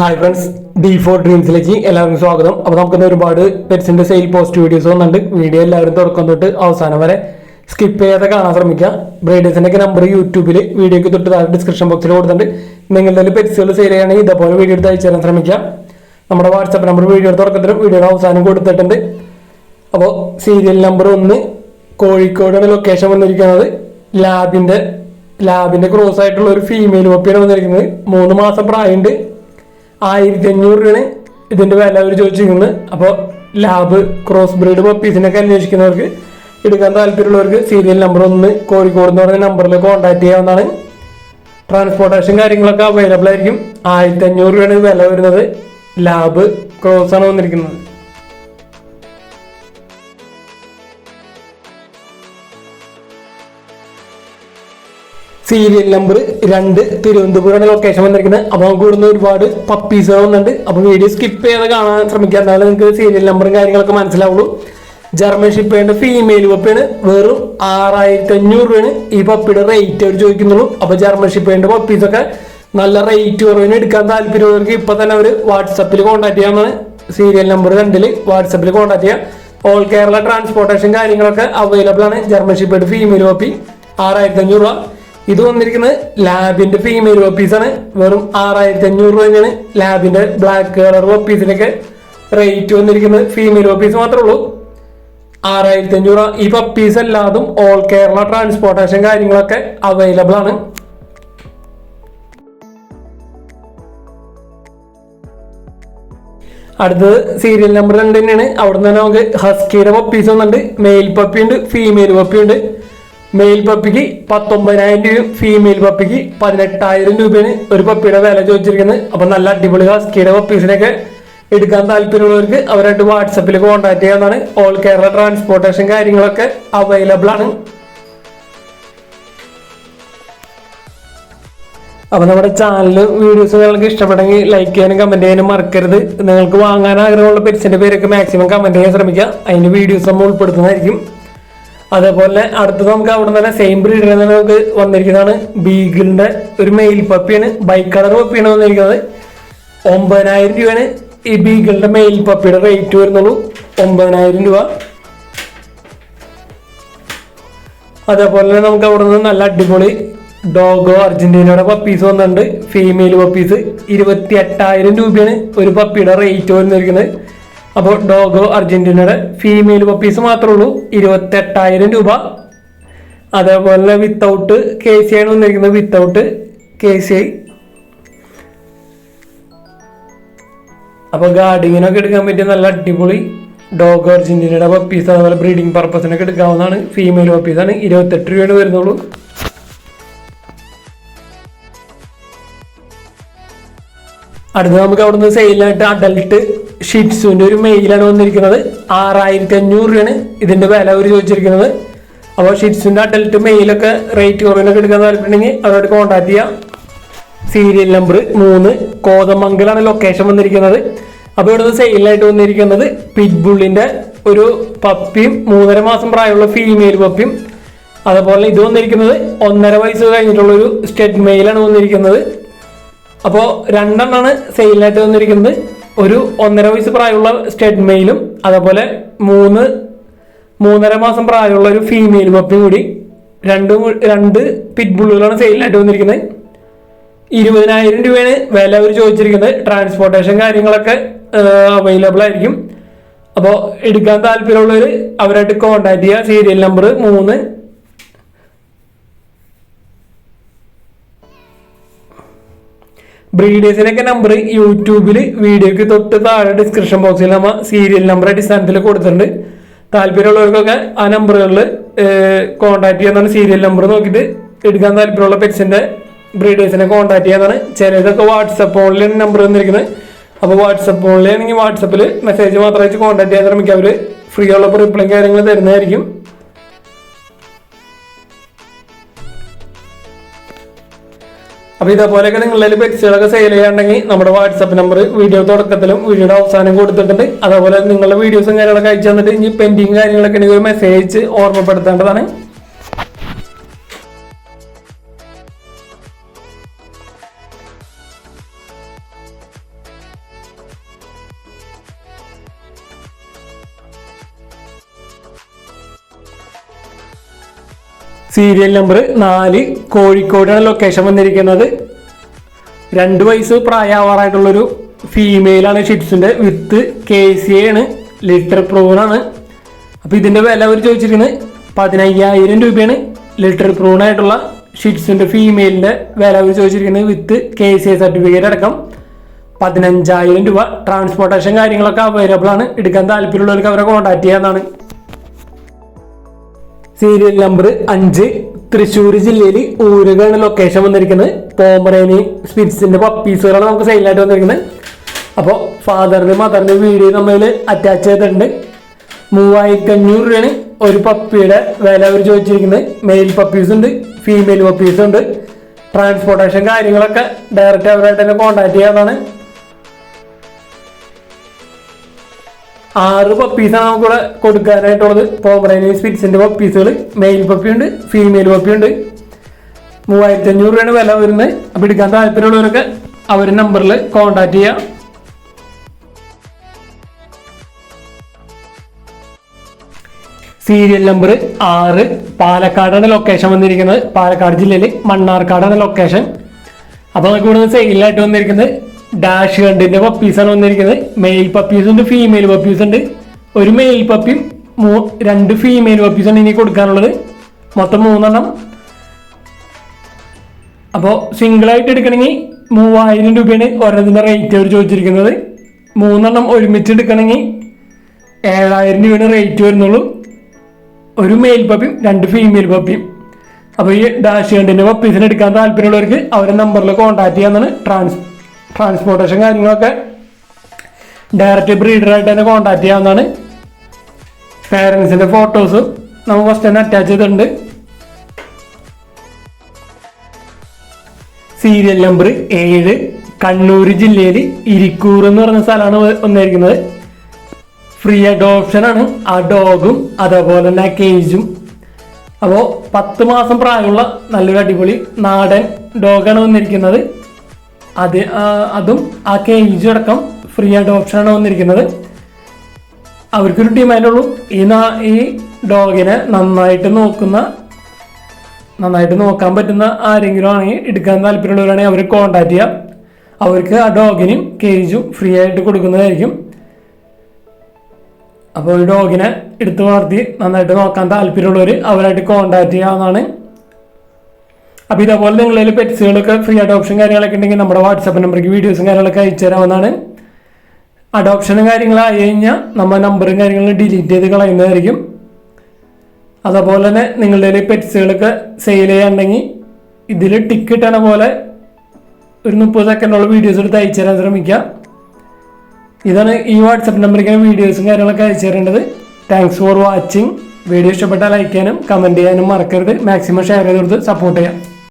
Hi friends D four ഡ്രീംസിലേക്ക് എല്ലാവർക്കും സ്വാഗതം. അപ്പോൾ നമുക്ക് ഒരുപാട് പെറ്റ്സിന്റെ സെയിൽ പോസ്റ്റ് വീഡിയോസ് വന്നിട്ടുണ്ട്. വീഡിയോ എല്ലാവരും തുടക്കം തൊട്ട് അവസാനം വരെ സ്കിപ്പ് ചെയ്യാതെ കാണാൻ ശ്രമിക്കുക. ബ്രൈഡേഴ്സിന്റെ ഒക്കെ നമ്പർ യൂട്യൂബിൽ വീഡിയോയ്ക്ക് തൊട്ട് താഴെ ഡിസ്ക്രിപ്ഷൻ ബോക്സിൽ കൊടുത്തിട്ടുണ്ട്. നിങ്ങളുടെ പെറ്റ്സുകൾ സെയിൽ ചെയ്യുകയാണെങ്കിൽ ഇതേപോലെ വീഡിയോ എടുത്ത് അയച്ചു തരാൻ ശ്രമിക്കുക. നമ്മുടെ വാട്സപ്പ് നമ്പർ വീഡിയോ തുടക്കത്തിലും വീഡിയോയുടെ അവസാനം കൊടുത്തിട്ടുണ്ട്. അപ്പോൾ സീരിയൽ നമ്പർ ഒന്ന് കോഴിക്കോടാണ് ലൊക്കേഷൻ വന്നിരിക്കുന്നത്. ലാബിന്റെ ലാബിന്റെ ക്രോസ് ആയിട്ടുള്ള ഒരു ഫീമെയിൽ പപ്പിയാണ് വന്നിരിക്കുന്നത്. മൂന്ന് മാസം പ്രായമുണ്ട്. ആയിരത്തി അഞ്ഞൂറ് രൂപയാണ് ഇതിന്റെ വില അവർ ചോദിച്ചിരിക്കുന്നത്. അപ്പോൾ ലാബ് ക്രോസ് ബ്രീഡ് പപ്പീസിനൊക്കെ അന്വേഷിക്കുന്നവർക്ക് എടുക്കാൻ താല്പര്യമുള്ളവർക്ക് സീരിയൽ നമ്പർ ഒന്ന് കോഴിക്കോട് എന്ന് പറഞ്ഞ നമ്പറിൽ കോൺടാക്ട് ചെയ്യാവുന്നതാണ്. ട്രാൻസ്പോർട്ടേഷൻ കാര്യങ്ങളൊക്കെ അവൈലബിൾ ആയിരിക്കും. ആയിരത്തി അഞ്ഞൂറ് രൂപയാണ് വില വരുന്നത്. ലാബ് ക്രോസ് ആണ് വന്നിരിക്കുന്നത്. സീരിയൽ നമ്പർ രണ്ട് തിരുവനന്തപുരമാണ് ലൊക്കേഷൻ വന്നിരിക്കുന്നത്. അപ്പോൾ നമുക്ക് ഇവിടുന്ന് ഒരുപാട് പപ്പീസ് വന്നിട്ടുണ്ട് അപ്പോൾ വീഡിയോ സ്കിപ്പ് ചെയ്ത് കാണാൻ ശ്രമിക്കുക. എന്നാലും നിങ്ങൾക്ക് സീരിയൽ നമ്പറും കാര്യങ്ങളൊക്കെ മനസ്സിലാവുള്ളൂ. ജർമ്മൻ ഷിപ്പേന്റെ ഫീമെയിൽ പപ്പിയാണ് വെറും ആറായിരത്തി അഞ്ഞൂറ് രൂപയാണ് ഈ പപ്പിയുടെ റേറ്റ് അവർ ചോദിക്കുന്നുള്ളൂ. അപ്പോൾ ജർമ്മൻ ഷിപ്പേന്റെ പപ്പീസൊക്കെ നല്ല റേറ്റ് കുറവിന് എടുക്കാൻ താല്പര്യമുള്ളവർക്ക് ഇപ്പൊ തന്നെ അവർ വാട്സപ്പിൽ കോൺടാക്ട് ചെയ്യാമെന്നാണ് സീരിയൽ നമ്പർ രണ്ടിൽ വാട്സപ്പിൽ കോൺടാക്ട് ചെയ്യാം. ഓൾ കേരള ട്രാൻസ്പോർട്ടേഷൻ കാര്യങ്ങളൊക്കെ അവൈലബിൾ ആണ്. ജർമ്മൻ ഷിപ്പേഡ് ഫീമെയിൽ പപ്പി ആറായിരത്തി അഞ്ഞൂറ് രൂപ. ഇത് വന്നിരിക്കുന്നത് ലാബിന്റെ ഫീമെയിൽ പപ്പീസ് ആണ്. വെറും ആറായിരത്തി അഞ്ഞൂറ് രൂപ തന്നെയാണ് ലാബിന്റെ ബ്ലാക്ക് കളർ പപ്പീസിനൊക്കെ റേറ്റ് വന്നിരിക്കുന്നത് ഫീമെയിൽ പപ്പീസ് മാത്രമേ ഉള്ളൂ. ആറായിരത്തി അഞ്ഞൂറ് ഈ പപ്പീസ് എല്ലാതും ഓൾ കേരള ട്രാൻസ്പോർട്ടേഷൻ കാര്യങ്ങളൊക്കെ അവൈലബിൾ ആണ്. അടുത്തത് സീരിയൽ നമ്പർ രണ്ട് തന്നെയാണ്. അവിടെ നിന്ന് തന്നെ നമുക്ക് ഹസ്കിയുടെ പപ്പീസ് ഒന്നുണ്ട് മെയിൽ പപ്പി ഉണ്ട് ഫീമെയിൽ പപ്പി ഉണ്ട്. മെയിൽ പപ്പിക്ക് പത്തൊമ്പതിനായിരം രൂപയും ഫീമെയിൽ പപ്പിക്ക് പതിനെട്ടായിരം രൂപയാണ് ഒരു പപ്പിയുടെ വില ചോദിച്ചിരിക്കുന്നത്. അപ്പൊ നല്ല അടിപൊളി ഹസ്കിയുടെ പപ്പീസിനൊക്കെ എടുക്കാൻ താല്പര്യമുള്ളവർക്ക് അവരായിട്ട് വാട്സപ്പിൽ കോൺടാക്ട് ചെയ്യാവുന്നതാണ്. ഓൾ കേരള ട്രാൻസ്പോർട്ടേഷൻ കാര്യങ്ങളൊക്കെ അവൈലബിൾ ആണ്. അപ്പൊ നമ്മുടെ ചാനൽ വീഡിയോസ് നിങ്ങൾക്ക് ഇഷ്ടപ്പെട്ടെങ്കിൽ ലൈക്ക് ചെയ്യാനും കമന്റ് ചെയ്യാനും മറക്കരുത്. നിങ്ങൾക്ക് വാങ്ങാൻ ആഗ്രഹമുള്ള പെറ്റ്സിന്റെ പേരൊക്കെ മാക്സിമം കമന്റ് ചെയ്യാൻ ശ്രമിക്കുക. അതിന്റെ വീഡിയോസ് നമ്മൾ ഉൾപ്പെടുത്തുന്നതായിരിക്കും. അതേപോലെ അടുത്തത് നമുക്ക് അവിടെ തന്നെ സെയിം ബ്രീഡിൽ തന്നെ നമുക്ക് വന്നിരിക്കുന്നതാണ് ബീഗിളിന്റെ ഒരു മെയിൽ പപ്പിയാണ് ബൈക്ക് കളർ പപ്പിയാണ് വന്നിരിക്കുന്നത്. ഒമ്പതിനായിരം രൂപയാണ് ഈ ബീഗിളിന്റെ മെയിൽ പപ്പിയുടെ റേറ്റ് വരുന്നുള്ളൂ. ഒമ്പതിനായിരം രൂപ. അതേപോലെ തന്നെ നമുക്ക് അവിടെ നിന്ന് നല്ല അടിപൊളി ഡോഗോ അർജന്റീനയുടെ പപ്പീസ് വന്നിട്ടുണ്ട്. ഫീമെയിൽ പപ്പീസ് ഇരുപത്തി എട്ടായിരം രൂപയാണ് ഒരു പപ്പിയുടെ റേറ്റ് വന്നിരിക്കുന്നത്. അപ്പോൾ ഡോഗോ അർജന്റീനയുടെ ഫീമെയിൽ പപ്പീസ് മാത്രമേ ഉള്ളൂ ഇരുപത്തെട്ടായിരം രൂപ. അതേപോലെ വിത്തൗട്ട് കെ സി ആണ് വന്നിരിക്കുന്നത്. വിത്തൗട്ട് കെ സി ഐ അപ്പോൾ ഗാർഡിങ്ങിനൊക്കെ എടുക്കാൻ പറ്റിയ നല്ല അടിപൊളി ഡോഗ് അർജന്റീനയുടെ പപ്പീസ് അതുപോലെ ബ്രീഡിംഗ് പർപ്പസിനൊക്കെ എടുക്കാവുന്നതാണ്. ഫീമെയിൽ പപ്പീസാണ് ഇരുപത്തെട്ട് രൂപയാണ് വരുന്നുള്ളൂ. അടുത്ത നമുക്ക് അവിടുന്ന് സെയിലായിട്ട് അഡൽട്ട് ഷിറ്റ്സുവിന്റെ ഒരു മെയിലാണ് വന്നിരിക്കുന്നത്. ആറായിരത്തി അഞ്ഞൂറ് രൂപയാണ് ഇതിന്റെ വില അവർ ചോദിച്ചിരിക്കുന്നത്. അപ്പോൾ ഷിറ്റ്സുവിന്റെ അഡൽട്ട് മെയിലൊക്കെ റേറ്റ് കുറവിനൊക്കെ എടുക്കാൻ താല്പര്യമുണ്ടെങ്കിൽ അവരോട് കോൺടാക്ട് ചെയ്യാം. സീരിയൽ നമ്പർ മൂന്ന് കോതമംഗലാണ് ലൊക്കേഷൻ വന്നിരിക്കുന്നത്. അപ്പോൾ ഇവിടുന്ന് സെയിലായിട്ട് വന്നിരിക്കുന്നത് പിറ്റ്ബുള്ളിന്റെ ഒരു പപ്പിയും മൂന്നര മാസം പ്രായമുള്ള ഫീമെയിൽ പപ്പിയും അതുപോലെ ഇത് വന്നിരിക്കുന്നത് ഒന്നര വയസ്സ് കഴിഞ്ഞിട്ടുള്ള ഒരു സ്റ്റെഡ് മെയിലാണ് വന്നിരിക്കുന്നത്. അപ്പോൾ രണ്ടെണ്ണമാണ് സെയിലായിട്ട് വന്നിരിക്കുന്നത്. ഒരു ഒന്നര വയസ്സ് പ്രായമുള്ള സ്റ്റെഡ് മെയിലും അതേപോലെ മൂന്ന് മൂന്നര മാസം പ്രായമുള്ള ഒരു ഫീമെയിൽ പപ്പിയും കൂടി രണ്ടും രണ്ട് പിറ്റ്ബുള്ളുകളാണ് സെയിലായിട്ട് വന്നിരിക്കുന്നത്. ഇരുപതിനായിരം രൂപയാണ് വില അവർ ചോദിച്ചിരിക്കുന്നത്. ട്രാൻസ്പോർട്ടേഷൻ കാര്യങ്ങളൊക്കെ അവൈലബിൾ ആയിരിക്കും. അപ്പോൾ എടുക്കാൻ താല്പര്യമുള്ളവർ അവരായിട്ട് കോൺടാക്ട് ചെയ്യുക. സീരിയൽ നമ്പർ മൂന്ന് ബ്രീഡേഴ്സിനൊക്കെ നമ്പർ യൂട്യൂബിൽ വീഡിയോക്ക് തൊട്ട് താഴെ ഡിസ്ക്രിപ്ഷൻ ബോക്സിൽ നമ്മൾ സീരിയൽ നമ്പർ അടിസ്ഥാനത്തിൽ കൊടുത്തിട്ടുണ്ട്. താല്പര്യമുള്ളവർക്കൊക്കെ ആ നമ്പറുകളിൽ കോൺടാക്ട് ചെയ്യാന്നാണ് സീരിയൽ നമ്പർ നോക്കിയിട്ട് എടുക്കാൻ താല്പര്യമുള്ള പെറ്റ്സിന്റെ ബ്രീഡേഴ്സിനെ കോൺടാക്ട് ചെയ്യാന്നാണ്. ചിലതൊക്കെ വാട്സപ്പ് ഓൺലൈൻ നമ്പർ തന്നിരിക്കുന്നത്. അപ്പോൾ വാട്സപ്പ് ഓൺലൈൻ ആണെങ്കിൽ വാട്സപ്പിൽ മെസ്സേജ് മാത്രം കോൺടാക്ട് ചെയ്യാൻ ശ്രമിക്കുക. അവർ ഫ്രീ ഉള്ളപ്പോൾ റിപ്ലൈ കാര്യങ്ങൾ തരുന്നതായിരിക്കും. അപ്പൊ ഇതേപോലെയൊക്കെ നിങ്ങളുടെ പെറ്റ്സുകളൊക്കെ സെയിൽ ചെയ്യാണ്ടെങ്കിൽ നമ്മുടെ വാട്സപ്പ് നമ്പർ വീഡിയോ തുടക്കത്തിലും വീഡിയോയുടെ അവസാനം കൊടുത്തിട്ടുണ്ട്. അതേപോലെ നിങ്ങളുടെ വീഡിയോസും കാര്യങ്ങളൊക്കെ അയച്ചു തന്നിട്ട് ഇനി പെൻഡിങ് കാര്യങ്ങളൊക്കെ ഉണ്ടെങ്കിൽ ഒരു മെസ്സേജ് ഓർമ്മപ്പെടുത്തേണ്ടതാണ്. സീരിയൽ നമ്പർ നാല് കോഴിക്കോടാണ് ലൊക്കേഷൻ വന്നിരിക്കുന്നത്. രണ്ട് വയസ്സ് പ്രായമാവാറായിട്ടുള്ളൊരു ഫീമെയിലാണ് ഷിറ്റ്സിന്റെ വിത്ത് കെ സി ആണ് ലിറ്റർ പ്രൂണാണ് അപ്പോൾ ഇതിന്റെ വില അവർ ചോദിച്ചിരിക്കുന്നത് പതിനയ്യായിരം രൂപയാണ്. ലിറ്റർ പ്രൂണായിട്ടുള്ള ഷിറ്റ്സിന്റെ ഫീമെയിലിന്റെ വില അവർ ചോദിച്ചിരിക്കുന്നത് with K C A certificate അടക്കം. പതിനഞ്ചായിരം രൂപ. ട്രാൻസ്പോർട്ടേഷൻ കാര്യങ്ങളൊക്കെ അവൈലബിൾ ആണ്. എടുക്കാൻ താല്പര്യമുള്ളവർക്ക് അവരെ കോൺടാക്ട് ചെയ്യാവുന്നതാണ്. സീരിയൽ നമ്പർ അഞ്ച്. തൃശ്ശൂർ ജില്ലയിൽ ഊരുകയാണ് ലൊക്കേഷൻ വന്നിരിക്കുന്നത്. പോമറേനി സ്പിരിറ്റ്സിന്റെ പപ്പീസുകളാണ് നമുക്ക് സെയിലായിട്ട് വന്നിരിക്കുന്നത്. അപ്പോൾ ഫാദറിന്റെ മദറിന്റെ വീഡിയോ നമ്മൾ അറ്റാച്ച് ചെയ്തിട്ടുണ്ട്. മൂവായിരത്തി അഞ്ഞൂറ് രൂപയാണ് ഒരു പപ്പിയുടെ വില അവർ ചോദിച്ചിരിക്കുന്നത്. മെയിൽ പപ്പീസ് ഉണ്ട് ഫീമെയിൽ പപ്പീസ് ഉണ്ട്. ട്രാൻസ്പോർട്ടേഷൻ കാര്യങ്ങളൊക്കെ ഡയറക്റ്റ് അവരായിട്ട് തന്നെ കോൺടാക്ട് ചെയ്യാവുന്നതാണ്. ആറ് പപ്പീസാണ് നമുക്കിവിടെ കൊടുക്കാനായിട്ടുള്ളത്. പോമറേനിയൻ സ്പിറ്റ്സിന്റെ പപ്പീസുകൾ മെയിൽ പപ്പിയുണ്ട് ഫീമെയിൽ പപ്പിയുണ്ട് മൂവായിരത്തി അഞ്ഞൂറ് രൂപയാണ് വില വരുന്നത്. അപ്പോൾ എടുക്കാൻ താല്പര്യമുള്ളവരൊക്കെ അവരുടെ നമ്പറിൽ കോൺടാക്ട് ചെയ്യാം. സീരിയൽ നമ്പർ ആറ്. പാലക്കാടാണ് ലൊക്കേഷൻ വന്നിരിക്കുന്നത്. പാലക്കാട് ജില്ലയിൽ മണ്ണാർക്കാടാണ് ലൊക്കേഷൻ അപ്പോൾ നമുക്ക് ഇവിടെ നിന്ന് സെയിലായിട്ട് വന്നിരിക്കുന്നത് ഡാഷ് കണ്ടിന്റെ പപ്പീസാണ് വന്നിരിക്കുന്നത്. മെയിൽ പപ്പീസ് ഉണ്ട് ഫീമെയിൽ പപ്പീസ് ഉണ്ട്. ഒരു മെയിൽ പപ്പിയും രണ്ട് ഫീമെയിൽ പപ്പീസാണ് ഇനി കൊടുക്കാനുള്ളത്. മൊത്തം മൂന്നെണ്ണം. അപ്പോൾ സിംഗിളായിട്ട് എടുക്കണമെങ്കിൽ മൂവായിരം രൂപയാണ് ഒരെണ്ണത്തിന്റെ റേറ്റ് അവർ ചോദിച്ചിരിക്കുന്നത്. മൂന്നെണ്ണം ഒരുമിച്ച് എടുക്കണമെങ്കിൽ ഏഴായിരം രൂപയാണ് റേറ്റ് വരുന്നുള്ളൂ. ഒരു മെയിൽ പപ്പിയും രണ്ട് ഫീമെയിൽ പപ്പിയും അപ്പോൾ ഈ ഡാഷ് കണ്ടിന്റെ പപ്പീസിന് എടുക്കാൻ താല്പര്യമുള്ളവർക്ക് അവരുടെ നമ്പറിൽ കോൺടാക്ട് ചെയ്യാന്നാണ് ട്രാൻസ് ട്രാൻസ്പോർട്ടേഷൻ കാര്യങ്ങളൊക്കെ ഡയറക്റ്റ് ബ്രീഡറായിട്ട് തന്നെ കോൺടാക്ട് ചെയ്യാവുന്നതാണ്. പേരൻസിന്റെ ഫോട്ടോസ് നമുക്ക് ഫസ്റ്റ് തന്നെ അറ്റാച്ച് ചെയ്തിട്ടുണ്ട്. സീരിയൽ നമ്പർ ഏഴ് കണ്ണൂർ ജില്ലയിൽ ഇരിക്കൂർ എന്ന് പറയുന്ന സ്ഥലമാണ് വന്നിരിക്കുന്നത്. ഫ്രീ അഡോപ്ഷൻ ആണ്. ആ ഡോഗും അതേപോലെ തന്നെ കേജും അപ്പോൾ പത്ത് മാസം പ്രായമുള്ള നല്ലൊരു അടിപൊളി നാടൻ ഡോഗാണ് വന്നിരിക്കുന്നത്. അത് അതും ആ ജി അടക്കം ഫ്രീ ആയിട്ട് ഓപ്ഷനാണ് വന്നിരിക്കുന്നത്. അവർക്കൊരു ഡിമാൻഡുള്ളൂ ഈ നാ ഈ ഡോഗിനെ നന്നായിട്ട് നോക്കുന്ന നന്നായിട്ട് നോക്കാൻ പറ്റുന്ന ആരെങ്കിലും ആണെങ്കിൽ എടുക്കാൻ താല്പര്യമുള്ളവരാണെങ്കിൽ അവർ കോൺടാക്ട് ചെയ്യാം. അവർക്ക് ആ ഡോഗിനും കേജും ഫ്രീ ആയിട്ട് കൊടുക്കുന്നതായിരിക്കും. അപ്പോൾ ഈ ഡോഗിനെ എടുത്തു വളർത്തി നന്നായിട്ട് നോക്കാൻ താല്പര്യമുള്ളവർ അവരായിട്ട് കോൺടാക്ട് ചെയ്യാവുന്നതാണ്. അപ്പോൾ ഇതേപോലെ നിങ്ങളിൽ പെറ്റ്സുകളൊക്കെ ഫ്രീ അഡോപ്ഷൻ കാര്യങ്ങളൊക്കെ ഉണ്ടെങ്കിൽ നമ്മുടെ വാട്സാപ്പ് നമ്പർക്ക് വീഡിയോസും കാര്യങ്ങളൊക്കെ അയച്ചു തരാവുന്നതാണ്. അഡോപ്ഷനും കാര്യങ്ങളായി കഴിഞ്ഞാൽ നമ്മൾ നമ്പറും കാര്യങ്ങളും ഡിലീറ്റ് ചെയ്ത് കളയുന്നതായിരിക്കും. അതുപോലെ തന്നെ നിങ്ങളുടെ പെറ്റ്സുകളൊക്കെ സെയിൽ ചെയ്യാണ്ടെങ്കിൽ ഇതിൽ ടിക്ക് ഇട്ടണ പോലെ ഒരു മുപ്പത് സെക്കൻഡുള്ള വീഡിയോസ് എടുത്ത് അയച്ചു തരാൻ ശ്രമിക്കുക. ഇതാണ് ഈ വാട്സപ്പ് നമ്പറിലേക്ക് വീഡിയോസും കാര്യങ്ങളൊക്കെ അയച്ചു തരേണ്ടത്. താങ്ക്സ് ഫോർ വാച്ചിങ് വീഡിയോ ഇഷ്ടപ്പെട്ടാൽ ലൈക്ക് ചെയ്യാനും കമന്റ് ചെയ്യാനും മറക്കരുത്. മാക്സിമം ഷെയർ ചെയ്ത് കൊടുത്ത് സപ്പോർട്ട് ചെയ്യാം.